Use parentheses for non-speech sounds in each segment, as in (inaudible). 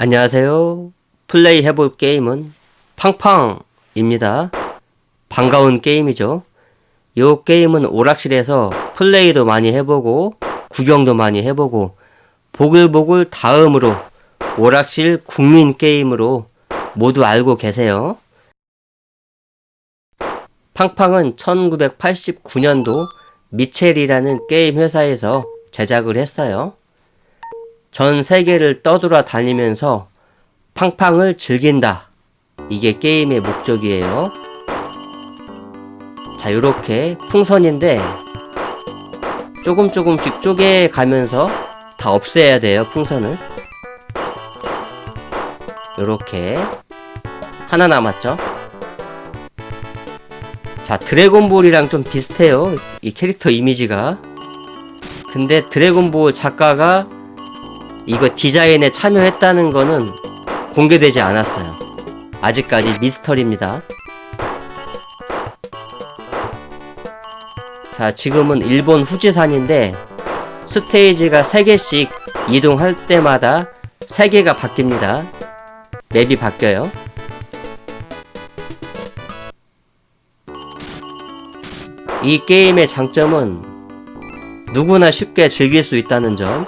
안녕하세요. 플레이 해볼 게임은 팡팡입니다. 반가운 게임이죠. 요 게임은 오락실에서 플레이도 많이 해보고 구경도 많이 해보고 보글보글 다음으로 오락실 국민 게임으로 모두 알고 계세요. 팡팡은 1989년도 미첼이라는 게임 회사에서 제작을 했어요. 전 세계를 떠돌아 다니면서 팡팡을 즐긴다. 이게 게임의 목적이에요. 자, 요렇게 풍선인데 조금 조금씩 쪼개 가면서 다 없애야 돼요, 풍선을. 요렇게 하나 남았죠? 자, 드래곤볼이랑 좀 비슷해요. 이 캐릭터 이미지가. 근데 드래곤볼 작가가 이거 디자인에 참여했다는 거는 공개되지 않았어요. 아직까지 미스터리입니다. 자, 지금은 일본 후지산인데 스테이지가 3개씩 이동할 때마다 3개가 바뀝니다. 맵이 바뀌어요. 이 게임의 장점은 누구나 쉽게 즐길 수 있다는 점.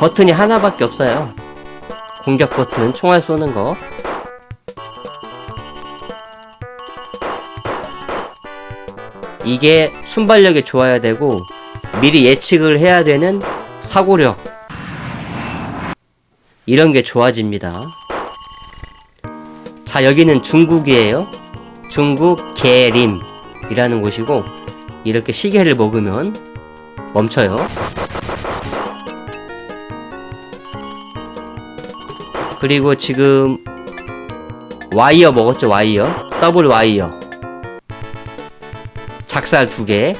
버튼이 하나밖에 없어요. 공격 버튼, 총알 쏘는 거. 이게 순발력이 좋아야 되고 미리 예측을 해야 되는 사고력. 이런 게 좋아집니다. 자, 여기는 중국이에요. 중국 계림이라는 곳이고 이렇게 시계를 먹으면 멈춰요. 그리고 지금 와이어 먹었죠 와이어? 더블 와이어. 작살 두개.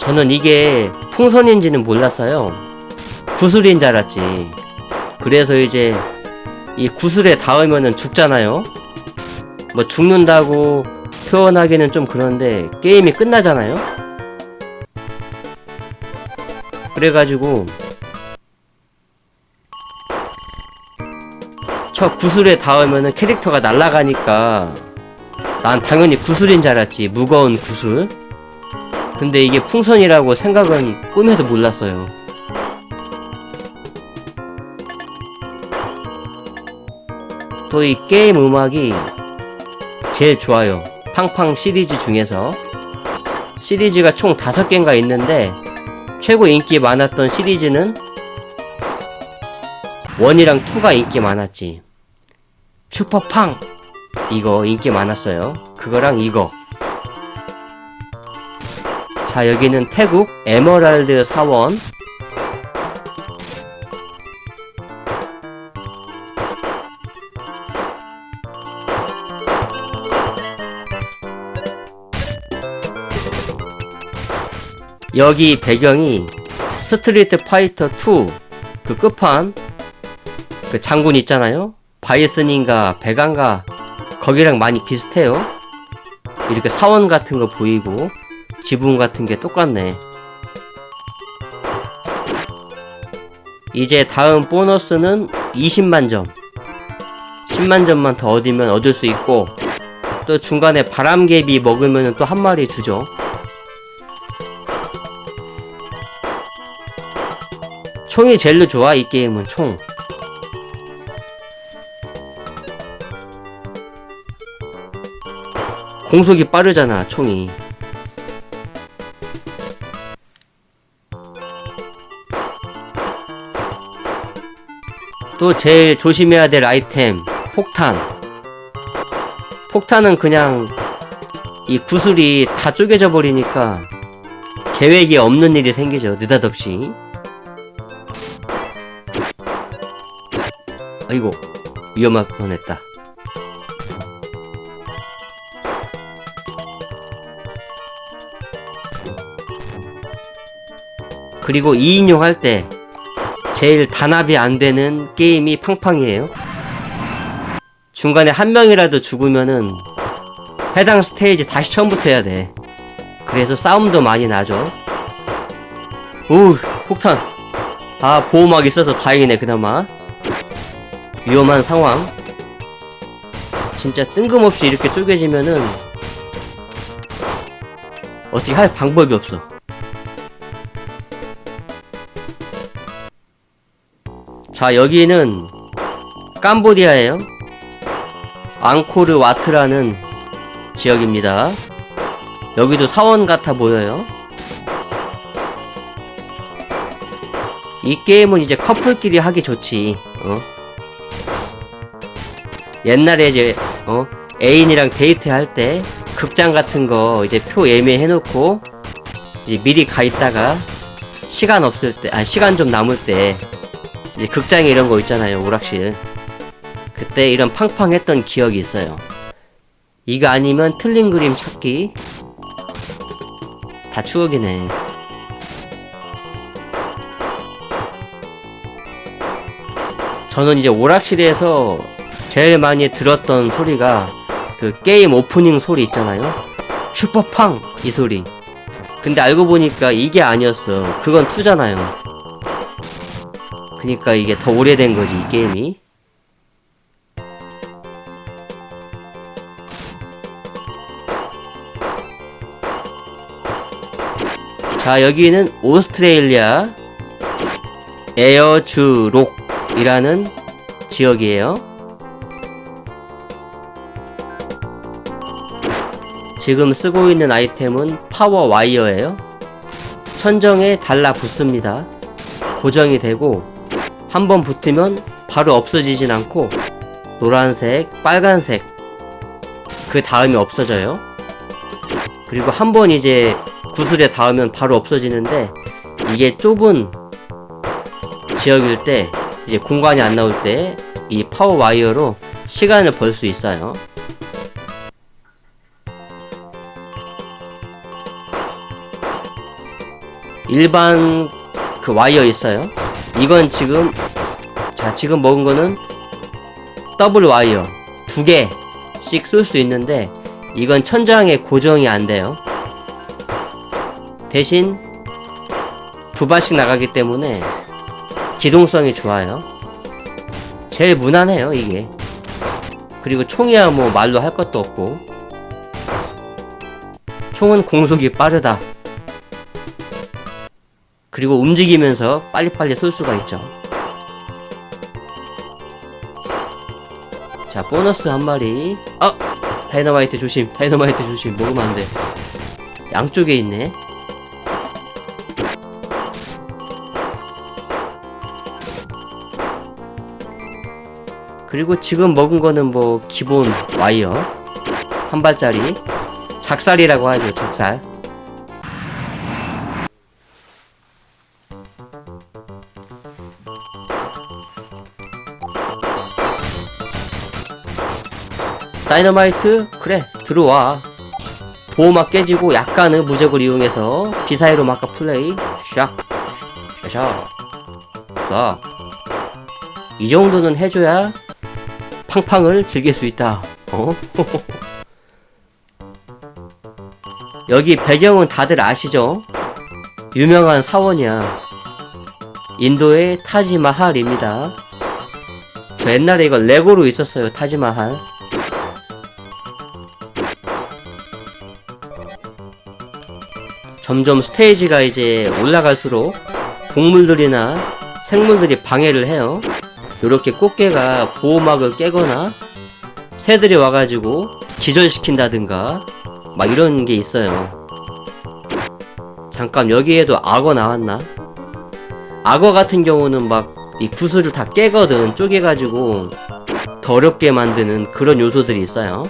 저는 이게 풍선인지는 몰랐어요. 구슬인 줄 알았지. 그래서 이제 이 구슬에 닿으면은 죽잖아요. 뭐 죽는다고 표현하기는 좀 그런데 게임이 끝나잖아요 그래가지고 저 구슬에 닿으면은 캐릭터가 날아가니까 난 당연히 구슬인 줄 알았지 무거운 구슬. 근데 이게 풍선이라고 생각은 꿈에도 몰랐어요. 또 이 게임 음악이 제일 좋아요. 팡팡 시리즈 중에서. 시리즈가 총 다섯 개인가 있는데 최고 인기 많았던 시리즈는 1이랑 2가 인기 많았지. 슈퍼팡! 이거 인기 많았어요. 그거랑 이거. 자, 여기는 태국 에머랄드 사원. 여기 배경이 스트리트 파이터 2 그 끝판 그 장군 있잖아요. 바이슨인가 배간가 거기랑 많이 비슷해요. 이렇게 사원 같은 거 보이고 지붕 같은 게 똑같네. 이제 다음 보너스는 20만 점. 10만 점만 더 얻으면 얻을 수 있고 또 중간에 바람개비 먹으면 또 한 마리 주죠. 총이 제일 좋아 이 게임은 총. 공속이 빠르잖아 총이. 또 제일 조심해야 될 아이템 폭탄. 폭탄은 그냥 이 구슬이 다 쪼개져 버리니까 계획이 없는 일이 생기죠 느닷없이 아이고 위험할 뻔했다. 그리고 2인용 할 때 제일 단합이 안 되는 게임이 팡팡이에요. 중간에 한 명이라도 죽으면은 해당 스테이지 다시 처음부터 해야 돼. 그래서 싸움도 많이 나죠. 오, 폭탄. 아, 보호막 있어서 다행이네, 그나마. 위험한 상황. 진짜 뜬금없이 이렇게 쪼개지면은 어떻게 할 방법이 없어. 자, 여기는 캄보디아예요. 앙코르 와트라는 지역입니다. 여기도 사원 같아 보여요. 이 게임은 이제 커플끼리 하기 좋지. 어? 옛날에 이제 어 애인이랑 데이트 할 때 극장 같은 거 이제 표 예매해 놓고 이제 미리 가 있다가 시간 없을 때, 아 시간 좀 남을 때 이제 극장에 이런 거 있잖아요 오락실. 그때 이런 팡팡했던 기억이 있어요. 이거 아니면 틀린 그림 찾기 다 추억이네. 저는 이제 오락실에서 제일 많이 들었던 소리가 그 게임 오프닝 소리 있잖아요. 슈퍼팡 이 소리. 근데 알고 보니까 이게 아니었어. 그건 투잖아요. 그니까 이게 더 오래된 거지 이 게임이. 자 여기는 오스트레일리아 에어주록이라는 지역이에요. 지금 쓰고 있는 아이템은 파워 와이어예요. 천정에 달라붙습니다. 고정이 되고 한번 붙으면 바로 없어지진 않고 노란색, 빨간색 그 다음에 없어져요. 그리고 한 번 이제 구슬에 닿으면 바로 없어지는데 이게 좁은 지역일 때 이제 공간이 안 나올 때 이 파워 와이어로 시간을 벌 수 있어요. 일반 그 와이어 있어요. 이건 지금 자 지금 먹은 거는 더블 와이어 두 개씩 쏠 수 있는데 이건 천장에 고정이 안 돼요. 대신 두 발씩 나가기 때문에 기동성이 좋아요. 제일 무난해요, 이게. 그리고 총이야 뭐 말로 할 것도 없고. 총은 공속이 빠르다. 그리고 움직이면서 빨리빨리 쏠 수가 있죠. 자, 보너스 한 마리. 아! 다이너마이트 조심, 다이너마이트 조심. 먹으면 안 돼. 양쪽에 있네. 그리고 지금 먹은 거는 뭐 기본 와이어 한 발짜리 작살이라고 하죠 작살 다이너마이트 그래 들어와 보호막 깨지고 약간의 무적을 이용해서 비사이로 막가 플레이 샥 샤샥 쏴. 이 정도는 해줘야 팡팡을 즐길 수 있다. 어? (laughs) 여기 배경은 다들 아시죠? 유명한 사원이야. 인도의 타지마할입니다. 저 옛날에 이거 레고로 있었어요, 타지마할. 점점 스테이지가 이제 올라갈수록 동물들이나 생물들이 방해를 해요. 이렇게 꽃게가 보호막을 깨거나 새들이 와가지고 기절시킨다든가 막 이런 게 있어요. 잠깐 여기에도 악어 나왔나? 악어 같은 경우는 막 이 구슬을 다 깨거든 쪼개가지고 더 어렵게 만드는 그런 요소들이 있어요.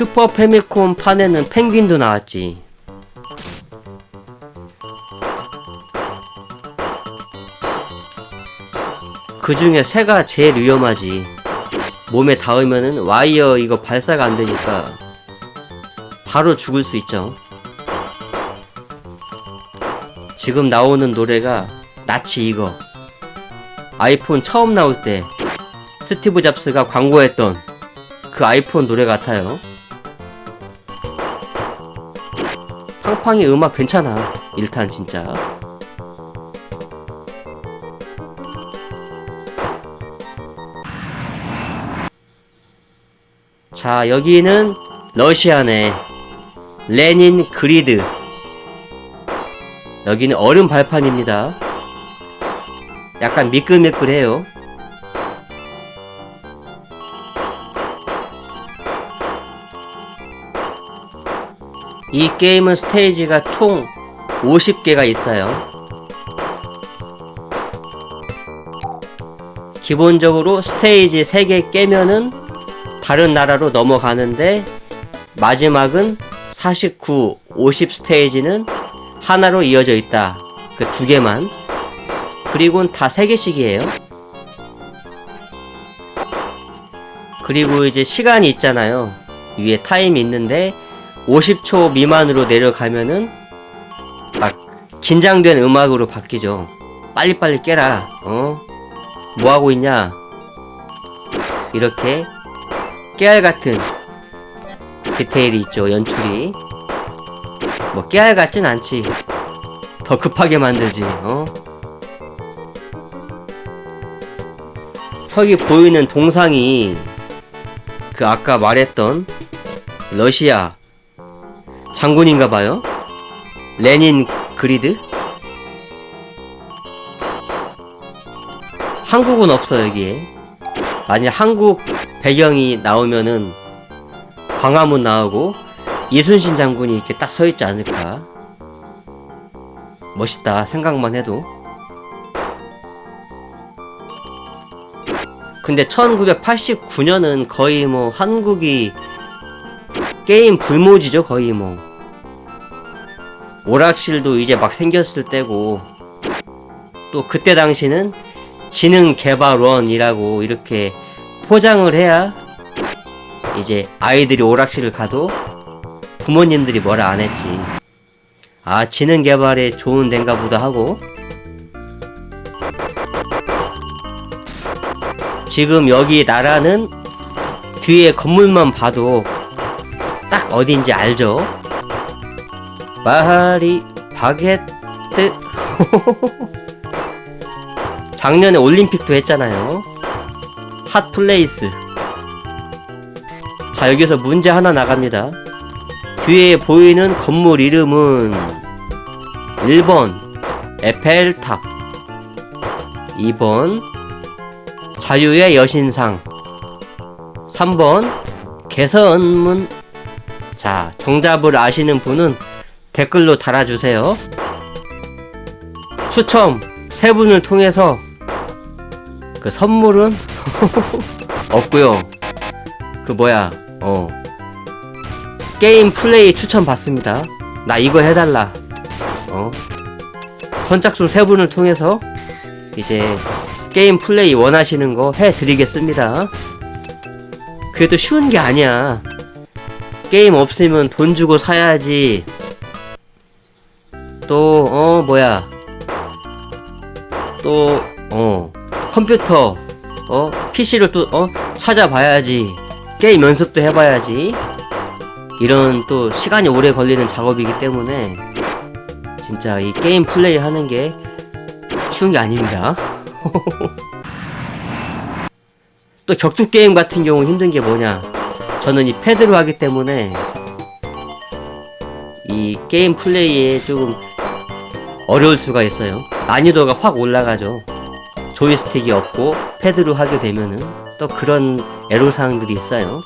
슈퍼 패미콤 판에는 펭귄도 나왔지. 그 중에 새가 제일 위험하지. 몸에 닿으면은 와이어 이거 발사가 안 되니까 바로 죽을 수 있죠. 지금 나오는 노래가 나치 이거. 아이폰 처음 나올 때 스티브 잡스가 광고했던 그 아이폰 노래 같아요. 팡팡이 음악 괜찮아. 일단 진짜. 자, 여기는 러시아네. 레닌 그리드. 여기는 얼음 발판입니다. 약간 미끌미끌해요. 이 게임은 스테이지가 총 50개가 있어요. 기본적으로 스테이지 3개 깨면은 다른 나라로 넘어가는데 마지막은 49, 50 스테이지는 하나로 이어져 있다. 그 두 개만. 그리고는 다세 개씩이에요. 그리고 이제 시간이 있잖아요. 위에 타임이 있는데 50초 미만으로 내려가면은 막 긴장된 음악으로 바뀌죠. 빨리빨리 깨라. 어? 뭐 하고 있냐? 이렇게 깨알 같은 디테일이 있죠. 연출이. 뭐 깨알 같진 않지. 더 급하게 만들지. 어? 저기 보이는 동상이 그 아까 말했던 러시아 장군인가 봐요. 레닌 그리드? 한국은 없어 여기에. 만약 한국 배경이 나오면은 광화문 나오고 이순신 장군이 이렇게 딱 서 있지 않을까. 멋있다 생각만 해도. 근데 1989년은 거의 뭐 한국이 게임 불모지죠 거의 뭐 오락실도 이제 막 생겼을 때고. 또 그때 당시는 지능 개발원이라고 이렇게 포장을 해야 이제 아이들이 오락실을 가도 부모님들이 뭐라 안 했지. 아 지능 개발에 좋은 데인가 보다 하고. 지금 여기 나라는 뒤에 건물만 봐도 딱 어딘지 알죠? 마하리 바게트. 작년에 올림픽도 했잖아요. 핫플레이스. 자 여기서 문제 하나 나갑니다. 뒤에 보이는 건물 이름은 1번 에펠탑 2번 자유의 여신상 3번 개선문. 자 정답을 아시는 분은 댓글로 달아주세요 추첨 세 분을 통해서 그 선물은 (laughs) 없고요 그 뭐야 어 게임 플레이 추천 받습니다 나 이거 해달라 어 선착순 세 분을 통해서 이제 게임 플레이 원하시는 거 해드리겠습니다. 그래도 쉬운 게 아니야. 게임 없으면 돈 주고 사야지. 또, 어, 뭐야. 또, 어, 컴퓨터, 어, PC를 또, 어, 찾아봐야지. 게임 연습도 해봐야지. 이런 또 시간이 오래 걸리는 작업이기 때문에 진짜 이 게임 플레이 하는 게 쉬운 게 아닙니다. (laughs) 또 격투 게임 같은 경우 힘든 게 뭐냐? 저는 이 패드로 하기 때문에 이 게임 플레이에 조금 어려울 수가 있어요. 난이도가 확 올라가죠. 조이스틱이 없고 패드로 하게 되면은 또 그런 애로사항들이 있어요.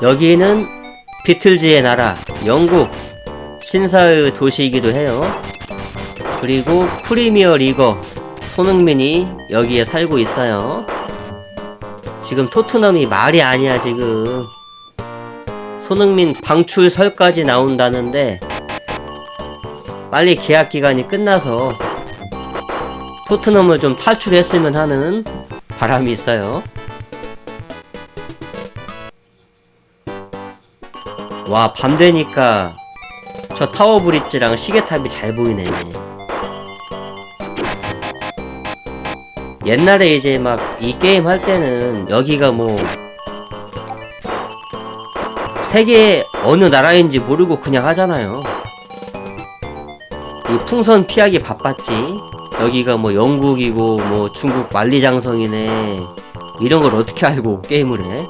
여기는 비틀즈의 나라, 영국 신사의 도시이기도 해요. 그리고 프리미어 리거 손흥민이 여기에 살고 있어요. 지금 토트넘이 말이 아니야 지금. 손흥민 방출설까지 나온다는데 빨리 계약 기간이 끝나서 토트넘을 좀 탈출했으면 하는 바람이 있어요. 와, 밤 되니까 저 타워 브릿지랑 시계탑이 잘 보이네. 옛날에 이제 막 이 게임 할 때는 여기가 뭐 세계 어느 나라인지 모르고 그냥 하잖아요. 이 풍선 피하기 바빴지. 여기가 뭐 영국이고 뭐 중국 만리장성이네. 이런 걸 어떻게 알고 게임을 해?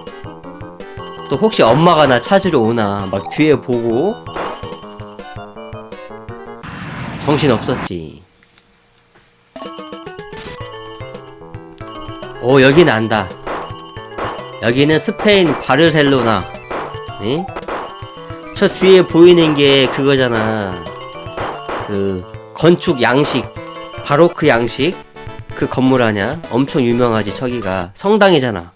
또 혹시 엄마가 나 찾으러 오나 막 뒤에 보고 정신 없었지. 오 여기는 안다. 여기는 스페인 바르셀로나. 네? 저 뒤에 보이는 게 그거잖아. 그 건축 양식 바로크 양식 그 건물 아냐? 엄청 유명하지 저기가 성당이잖아.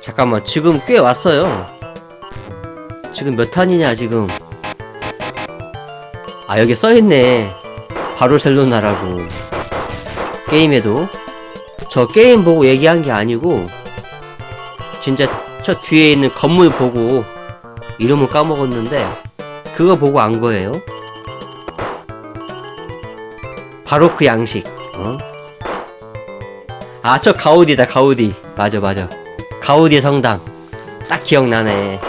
잠깐만 지금 꽤 왔어요. 지금 몇 탄이냐 지금? 아 여기 써있네. 바르셀로나라고 게임에도 저 게임 보고 얘기한 게 아니고 진짜 저 뒤에 있는 건물 보고 이름은 까먹었는데 그거 보고 안 거예요. 바로 그 양식. 어? 아, 저 가우디다, 가우디. 맞아, 맞아. 가우디 성당. 딱 기억나네.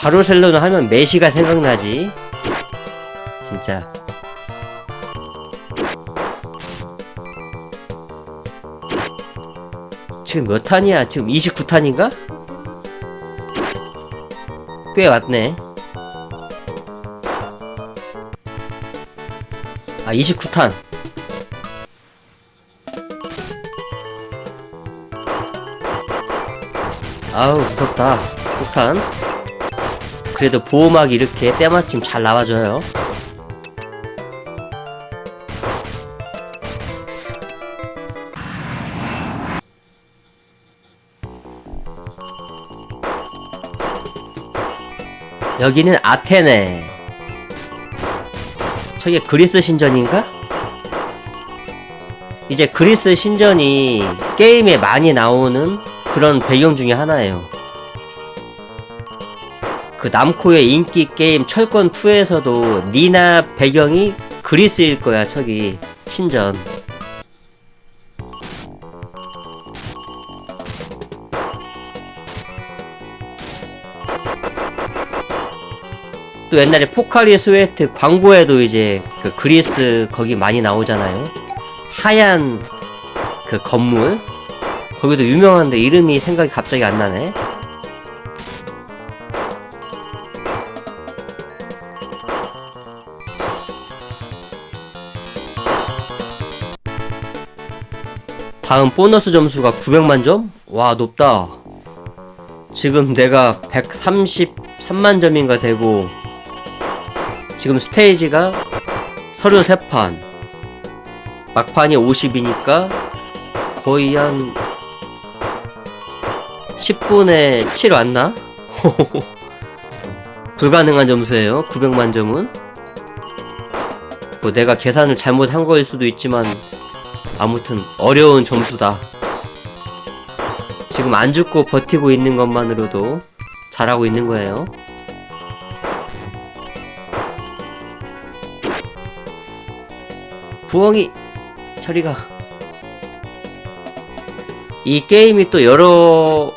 바르셀로나 하면 메시가 생각나지. 진짜. 지금 몇 탄이야? 지금 29탄인가? 꽤 왔네. 아, 29탄. 아우, 무섭다. 폭탄. 그래도 보호막이 이렇게 때마침 잘 나와줘요. 여기는 아테네. 저게 그리스 신전인가? 이제 그리스 신전이 게임에 많이 나오는 그런 배경 중에 하나예요. 그 남코의 인기 게임 철권 2에서도 니나 배경이 그리스일 거야, 저기 신전. 또 옛날에 포카리 스웨트 광고에도 이제 그 그리스 거기 많이 나오잖아요. 하얀 그 건물. 거기도 유명한데 이름이 생각이 갑자기 안 나네. 다음 보너스 점수가 900만 점? 와, 높다. 지금 내가 133만 점인가 되고, 지금 스테이지가 33판. 막판이 50이니까 거의 한 10분의 7 왔나? (laughs) 불가능한 점수예요. 900만 점은. 뭐 내가 계산을 잘못한 거일 수도 있지만 아무튼 어려운 점수다. 지금 안 죽고 버티고 있는 것만으로도 잘하고 있는 거예요. 부엉이 저리가 이 게임이 또 여러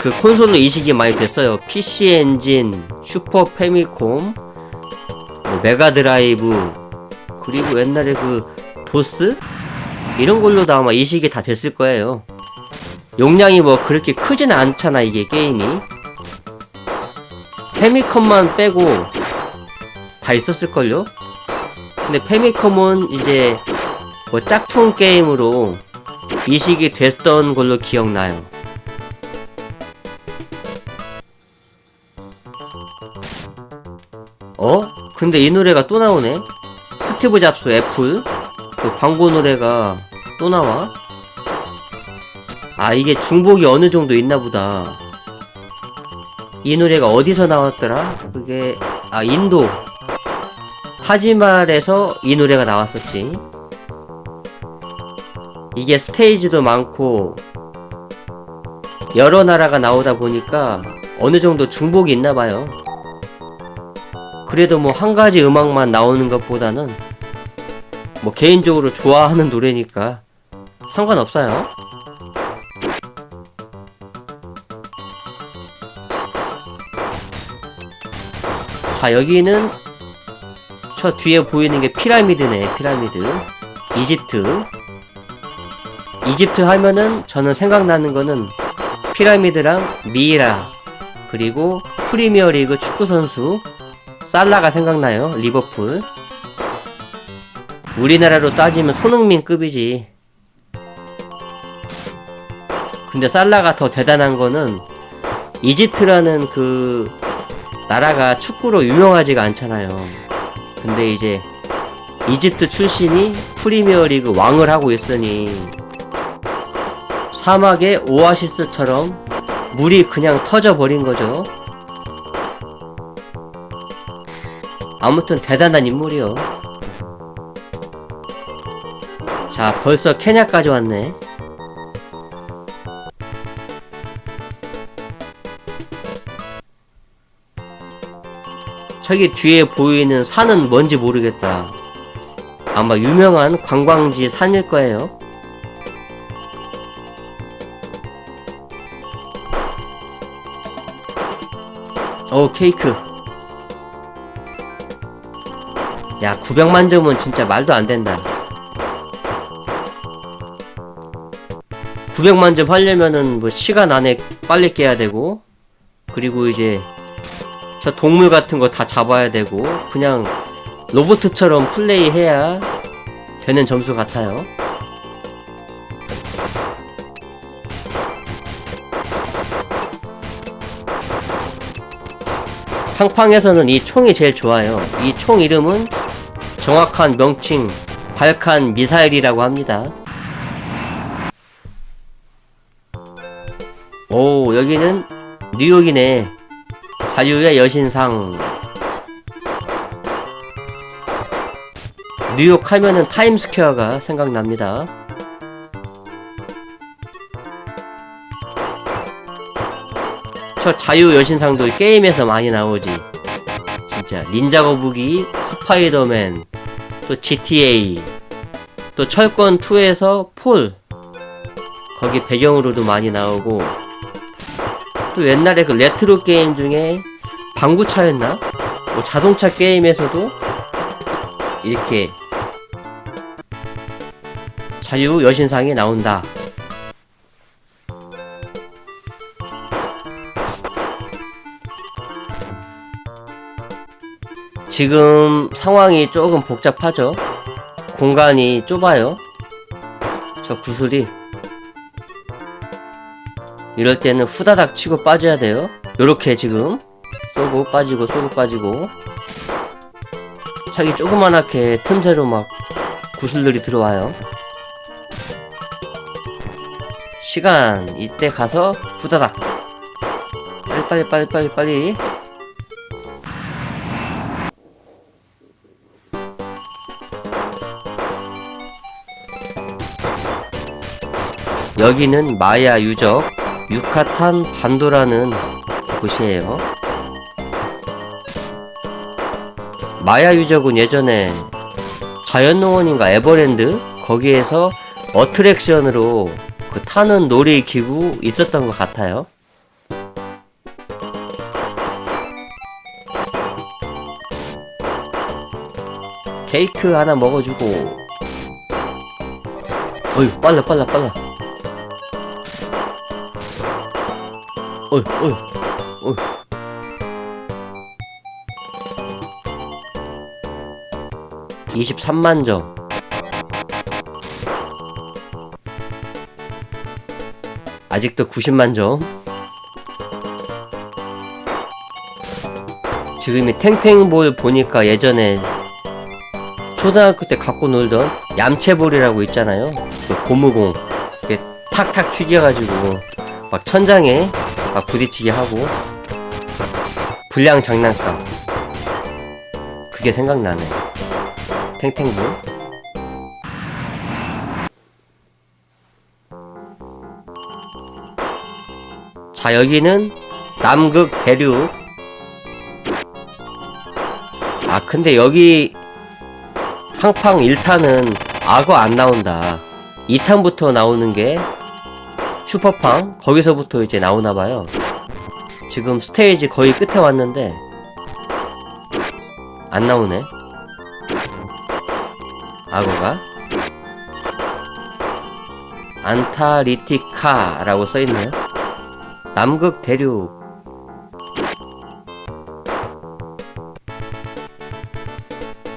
그 콘솔로 이식이 많이 됐어요 PC 엔진, 슈퍼 페미콤, 뭐 메가 드라이브 그리고 옛날에 그 도스 이런 걸로도 아마 이식이 다 됐을 거예요 용량이 뭐 그렇게 크지는 않잖아 이게 게임이 페미컴만 빼고 다 있었을걸요? 근데 페미컴은 이제 뭐 짝퉁 게임으로 이식이 됐던 걸로 기억나요. 어? 근데 이 노래가 또 나오네? 스티브 잡스 애플 그 광고 노래가 또 나와? 아 이게 중복이 어느 정도 있나 보다. 이 노래가 어디서 나왔더라? 그게 아 인도 타지말에서 이 노래가 나왔었지. 이게 스테이지도 많고 여러 나라가 나오다 보니까 어느 정도 중복이 있나 봐요. 그래도 뭐 한 가지 음악만 나오는 것보다는 뭐 개인적으로 좋아하는 노래니까 상관없어요. 자, 여기는 저 뒤에 보이는 게 피라미드네, 피라미드. 이집트. 이집트 하면은 저는 생각나는 거는 피라미드랑 미이라 그리고 프리미어리그 축구 선수 살라가 생각나요. 리버풀. 우리나라로 따지면 손흥민급이지. 근데 살라가 더 대단한 거는 이집트라는 그 나라가 축구로 유명하지가 않잖아요. 근데 이제 이집트 출신이 프리미어리그 왕을 하고 있으니 사막의 오아시스처럼 물이 그냥 터져버린 거죠. 아무튼 대단한 인물이요. 자, 벌써 케냐까지 왔네. 저기 뒤에 보이는 산은 뭔지 모르겠다. 아마 유명한 관광지 산일 거예요. 오, 케이크. 야, 900만 점은 진짜 말도 안 된다. 900만 점 하려면은 뭐 시간 안에 빨리 깨야 되고, 그리고 이제 저 동물 같은 거 다 잡아야 되고, 그냥 로보트처럼 플레이해야 되는 점수 같아요. 팡팡에서는 이 총이 제일 좋아요. 이 총 이름은 정확한 명칭 발칸 미사일이라고 합니다. 오 여기는 뉴욕이네. 자유의 여신상. 뉴욕 하면은 타임스퀘어가 생각납니다. 저 자유 여신상도 게임에서 많이 나오지. 진짜 닌자 거북이, 스파이더맨, 또 GTA, 또 철권 2에서 폴 거기 배경으로도 많이 나오고 또 옛날에 그 레트로 게임 중에 방구차였나? 뭐 자동차 게임에서도 이렇게 자유 여신상이 나온다. 지금 상황이 조금 복잡하죠. 공간이 좁아요. 저 구슬이 이럴 때는 후다닥 치고 빠져야 돼요. 요렇게 지금 쏘고 빠지고 쏘고 빠지고. 자기 조그만하게 틈새로 막 구슬들이 들어와요. 시간 이때 가서 후다닥. 빨리 빨리 빨리 빨리. 빨리. 여기는 마야 유적 유카탄 반도라는 곳이에요. 마야 유적은 예전에 자연농원인가 에버랜드 거기에서 어트랙션으로 그 타는 놀이 기구 있었던 것 같아요. 케이크 하나 먹어주고 어휴 빨라 빨라 빨라 어휴 어휴 어휴 (23만 점) 아직도 90만 점. 지금 이 탱탱볼 보니까 예전에 초등학교 때 갖고 놀던 얌체볼이라고 있잖아요. 그 고무공. 이렇게 탁탁 튀겨가지고 막 천장에 막 부딪히게 하고. 불량 장난감. 그게 생각나네. 탱탱볼 자 여기는 남극 대륙. 아 근데 여기 팡팡 1탄은 악어 안 나온다. 2탄부터 나오는 게 슈퍼팡 거기서부터 이제 나오나봐요. 지금 스테이지 거의 끝에 왔는데 안 나오네. 악어가 안타리티카라고 써있네요. 남극 대륙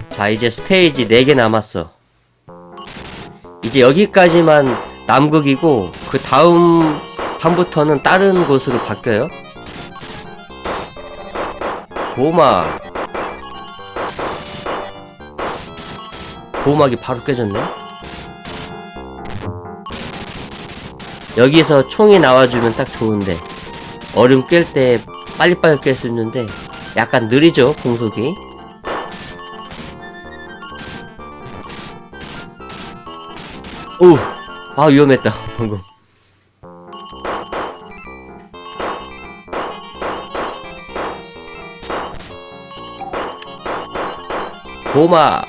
자 이제 스테이지 4개 남았어 이제 여기까지만 남극이고 그 다음 판부터는 다른 곳으로 바뀌어요. 보호막. 보호막이 바로 깨졌네. 여기서 총이 나와주면 딱 좋은데 얼음 깰 때 빨리빨리 깰 수 있는데 약간 느리죠 공속이? 오! 아 위험했다 방금 보호막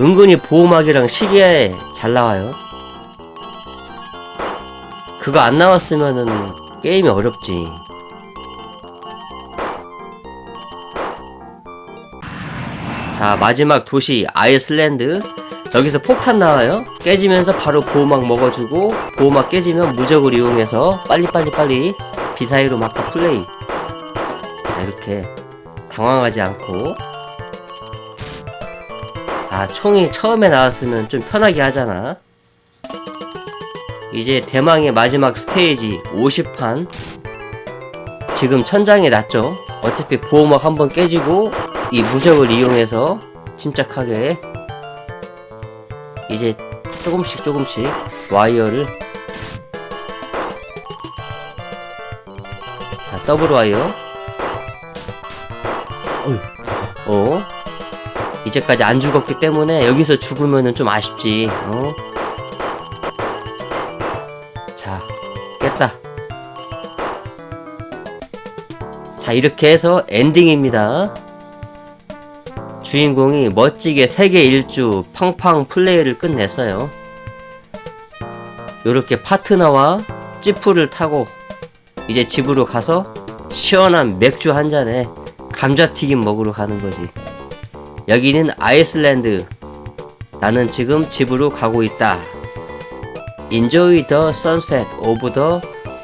은근히 보호막이랑 시계 잘 나와요 그거 안 나왔으면은 게임이 어렵지. 자, 마지막 도시 아이슬란드. 여기서 폭탄 나와요. 깨지면서 바로 보호막 먹어주고, 보호막 깨지면 무적을 이용해서 빨리빨리 빨리 비사이로 막고 플레이. 자, 이렇게 당황하지 않고. 아, 총이 처음에 나왔으면 좀 편하게 하잖아. 이제 대망의 마지막 스테이지 50판 지금 천장에 놨죠 어차피 보호막 한번 깨지고 이 무적을 이용해서 침착하게 이제 조금씩 조금씩 와이어를 자 더블 와이어. 어? 이제까지 안 죽었기 때문에 여기서 죽으면은 좀 아쉽지. 어? 자, 깼다. 자, 이렇게 해서 엔딩입니다. 주인공이 멋지게 세계 일주 팡팡 플레이를 끝냈어요. 요렇게 파트너와 찌푸를 타고 이제 집으로 가서 시원한 맥주 한 잔에 감자튀김 먹으러 가는 거지. 여기는 아이슬란드. 나는 지금 집으로 가고 있다. Enjoy the sunset of the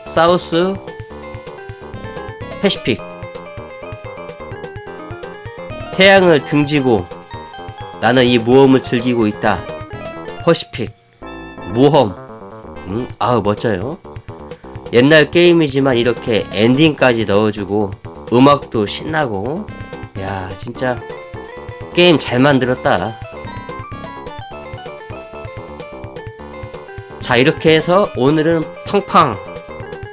South Pacific. 태양을 등지고 나는 이 모험을 즐기고 있다. 퍼시픽. 모험. 음, 아우 멋져요. 옛날 게임이지만 이렇게 엔딩까지 넣어주고 음악도 신나고 야 진짜 게임 잘 만들었다. 자 이렇게 해서 오늘은 팡팡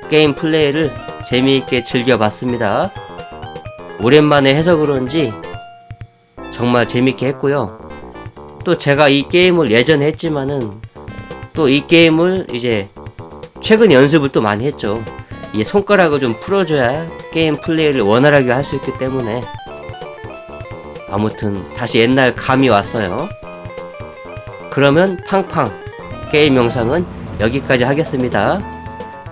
게임 플레이를 재미있게 즐겨봤습니다. 오랜만에 해서 그런지 정말 재밌게 했고요. 또 제가 이 게임을 예전에 했지만은 또 이 게임을 이제 최근 연습을 또 많이 했죠. 이 손가락을 좀 풀어줘야 게임 플레이를 원활하게 할 수 있기 때문에 아무튼 다시 옛날 감이 왔어요. 그러면 팡팡 게임 영상은 여기까지 하겠습니다.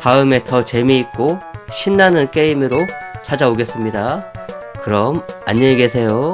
다음에 더 재미있고 신나는 게임으로 찾아오겠습니다. 그럼 안녕히 계세요.